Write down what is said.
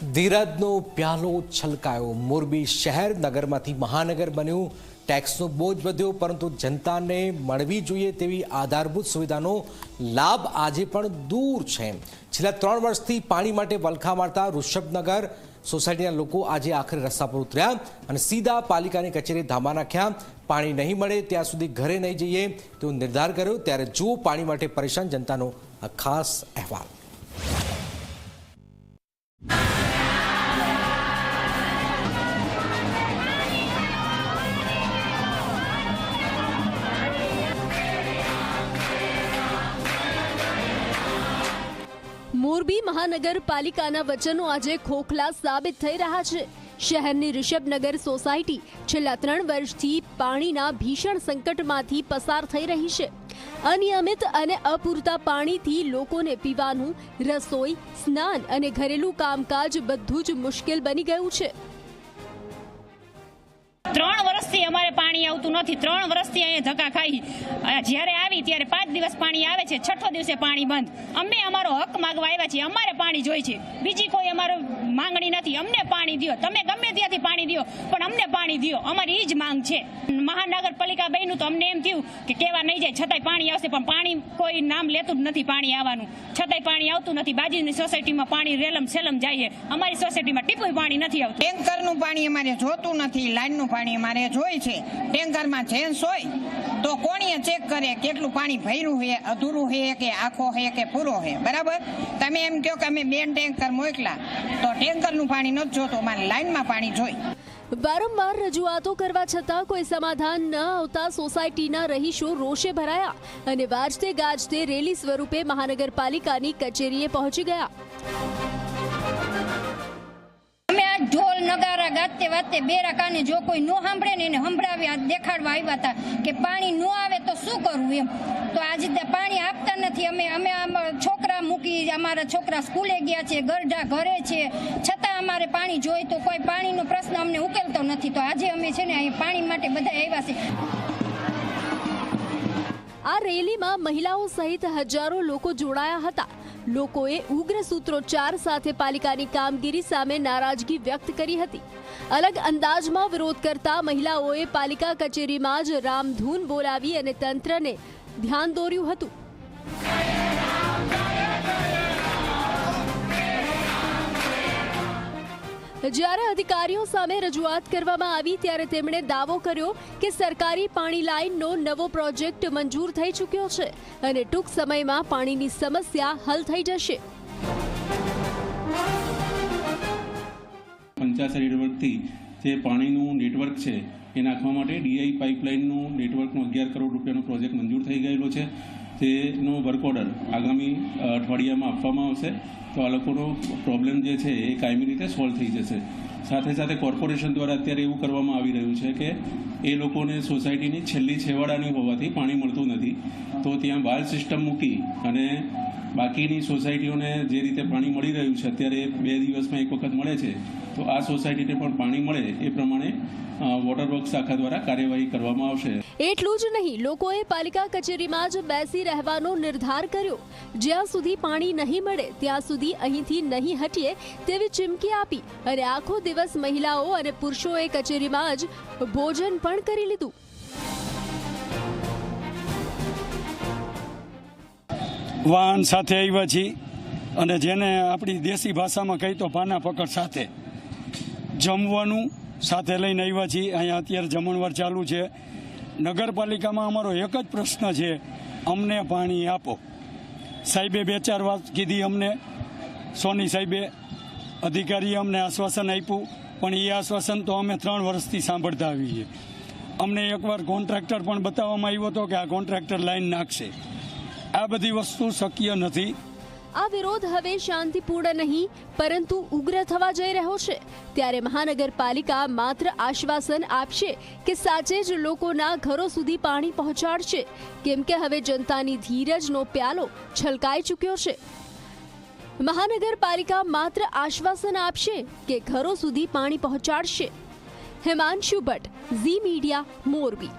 ધીરજનો પ્યાલો છલકાયો. મોરબી શહેર નગરમાંથી મહાનગર બન્યું. ટેક્સનો બોજ વધ્યો, પરંતુ જનતાને મળવી જોઈએ તેવી આધારભૂત સુવિધાનો લાભ આજે પણ દૂર છે. છેલ્લા ત્રણ વર્ષથી પાણી માટે વલખા મારતા ઋષભનગર સોસાયટીના લોકો આજે આખરે રસ્તા પર ઉતર્યા અને સીધા પાલિકાની કચેરી ધામા નાખ્યા. પાણી નહીં મળે ત્યાં સુધી ઘરે નહીં જઈએ તેવો નિર્ધાર કર્યો. ત્યારે જુઓ પાણી માટે પરેશાન જનતાનો ખાસ અહેવાલ. મોરબી મહાનગરપાલિકાના વચનો આજે ખોખલા સાબિત થઈ રહ્યા છે. શહેરની ઋષભનગર સોસાયટી છેલ્લા ત્રણ વર્ષથી પાણીના ભીષણ સંકટમાંથી પસાર થઈ રહી છે. અનિયમિત અને અપૂરતા પાણીથી લોકોને પીવાનું, રસોઈ, સ્નાન અને ઘરેલું કામકાજ બધું જ મુશ્કેલ બની ગયું છે. ત્રણ વર્ષથી અમારે પાણી આવતું નથી. ત્રણ વર્ષથી અહીંયા ધક્કા ખાઈ. જ્યારે આવી, ત્યારે પાંચ દિવસ પાણી આવે છે. છઠ્ઠો દિવસે પાણી બંધ. અમે અમારો હક માગવા આવ્યા છીએ. અમારે પાણી જોઈએ છે. બીજી કોઈ અમારો માંગણી નથી. અમને પાણી દ્યો. તમે ગમે ત્યાંથી પાણી દ્યો, પણ અમને પાણી દ્યો. અમારી એ જ માંગ છે. મહાનગરપાલિકા બન્યું તો અમને એમ થયું કે કેવા નહીં જાય, છતાંય પાણી આવશે. પણ પાણી કોઈ નામ લેતું જ નથી પાણી આવવાનું. છતાંય પાણી આવતું નથી. બાજુની સોસાયટીમાં પાણી રેલમ સેલમ જાય અમારી સોસાયટીમાં ટીપુય પાણી નથી આવતું. ટેન્કરનું પાણી અમારે જોતું નથી. લાઈનનું પાણી અમારે જોઈ છે. ટેન્કરમાં જેન્સ હોય, તો કોણીએ ચેક કરે કેટલું પાણી ભર્યું છે, અધૂરું છે કે આખો છે કે પૂરો છે. બરાબર? તમે એમ કહો કે અમે બે ટેન્કર મોકલા, તો ટેન્કરનું પાણી નથી જોતું મારે લાઇનમાં પાણી જોઈ. વારંવાર રજૂઆતો કરવા છતાં કોઈ સમાધાન ન આવતા સોસાયટીના રહીશો રોષે ભરાયા અને વાજતે ગાજતે રેલી સ્વરૂપે મહાનગરપાલિકાની કચેરીએ પહોંચી ગયા. નગારા ગાતે વાતે બેરા કાને જો કોઈ નો સાંભળે ને એને સંભળાવ્યા દેખાડવા આવ્યા હતા કે પાણી ન આવે તો શું કરવું એમ? તો આજે પાણી આપતા નથી. અમે અમે છોકરા મૂકી અમારા છોકરા સ્કૂલે ગયા છે ગરડા ઘરે છે. છતાં અમારે પાણી જોઈ તો કોઈ પાણીનો પ્રશ્ન અમને ઉકેલતો નથી. તો આજે અમે છે ને અહીંયા પાણી માટે બધા આવ્યા છે આ રેલીમાં મહિલાઓ સહિત હજારો લોકો જોડાયા હતા. લોકોએ ઉગ્ર સૂત્રોચ્ચાર સાથે પાલિકાની કામગીરી સામે નારાજગી વ્યક્ત કરી હતી. અલગ અંદાજમાં વિરોધ કરતા મહિલાઓએ પાલિકા કચેરીમાં જ રામધૂન બોલાવી અને તંત્રને ધ્યાન દોર્યું હતું. જ્યારે અધિકારીઓ સામે રજૂઆત કરવામાં આવી ત્યારે તેમણે દાવો કર્યો કે સરકારી પાણી લાઇનનો નવો પ્રોજેક્ટ મંજૂર થઈ ચૂક્યો છે અને ટૂંક સમયમાં પાણીની સમસ્યા હલ થઈ જશે. પંચાસર નેટવર્કથી જે પાણીનું નેટવર્ક છે એ નાખવા માટે ડીઆઈ પાઇપલાઇનનું નેટવર્કનો અગિયાર કરોડ રૂપિયાનો પ્રોજેક્ટ મંજૂર થઈ ગયેલો છે. તેનો વર્ક ઓર્ડર આગામી અઠવાડિયામાં આપવામાં આવશે. તો આ લોકોનો પ્રોબ્લેમ જે છે એ કાયમી રીતે સોલ્વ થઈ જશે. સાથે સાથે કોર્પોરેશન દ્વારા અત્યારે એવું કરવામાં આવી રહ્યું છે કે એ લોકોને સોસાયટીની છેલ્લી છેવાડાની હોવાથી પાણી મળતું નથી. તો ત્યાં વાલ સિસ્ટમ મૂકી અને બાકીની સોસાયટીઓને જે રીતે પાણી મળી રહ્યું છે, અત્યારે બે દિવસમાં એક વખત મળે છે, તો આ સોસાયટીને પણ પાણી મળે એ પ્રમાણે વોટર વર્ક શાખા દ્વારા કાર્યવાહી કરવામાં આવશે. એટલું જ નહીં, લોકોએ પાલિકા કચેરીમાં જ બેસી રહેવાનો નિર્ધાર કર્યો. જ્યાં સુધી પાણી નહીં મળે, ત્યાં સુધી અહીંથી નહીં હટીએ તેવી ચીમકી આપી અને આખો દિવસ મહિલાઓ અને પુરુષોએ કચેરીમાં જ ભોજન પણ કરી લીધું. વાહન સાથે આવ્યા છીએ અને જેને આપણી દેશી ભાષામાં કહી તો પાના પકડ સાથે જમવાનું સાથે લઈને આવ્યા છીએ. અહીંયા અત્યારે જમણવાર ચાલુ છે. નગરપાલિકામાં અમારો એક જ પ્રશ્ન છે, અમને પાણી આપો. સાહેબે બે ચાર વાત કીધી અમને. સોની સાહેબે અધિકારીએ અમને આશ્વાસન આપ્યું, પણ એ આશ્વાસન તો અમે ત્રણ વર્ષથી સાંભળતા આવીએ અમને એકવાર કોન્ટ્રાક્ટર પણ બતાવવામાં આવ્યો હતો કે આ કોન્ટ્રાક્ટર લાઈન નાખશે. આ બધી વસ્તુ શક્ય નથી. આ વિરોધ હવે શાંતિપૂર્ણ નહીં, પરંતુ ઉગ્ર થવા જઈ રહ્યો છે. ત્યારે મહાનગરપાલિકા માત્ર આશ્વાસન આપશે કે સાચે જ લોકોના ઘરો સુધી પાણી પહોંચાડશે. કેમ કે હવે જનતાની ધીરજનો પ્યાલો છલકાઈ ચૂક્યો છે. મહાનગરપાલિકા માત્ર આશ્વાસન આપશે કે ઘરો સુધી પાણી પહોંચાડશે. હિમાંશુ ભટ્ટ, ઝી મીડિયા, મોરબી.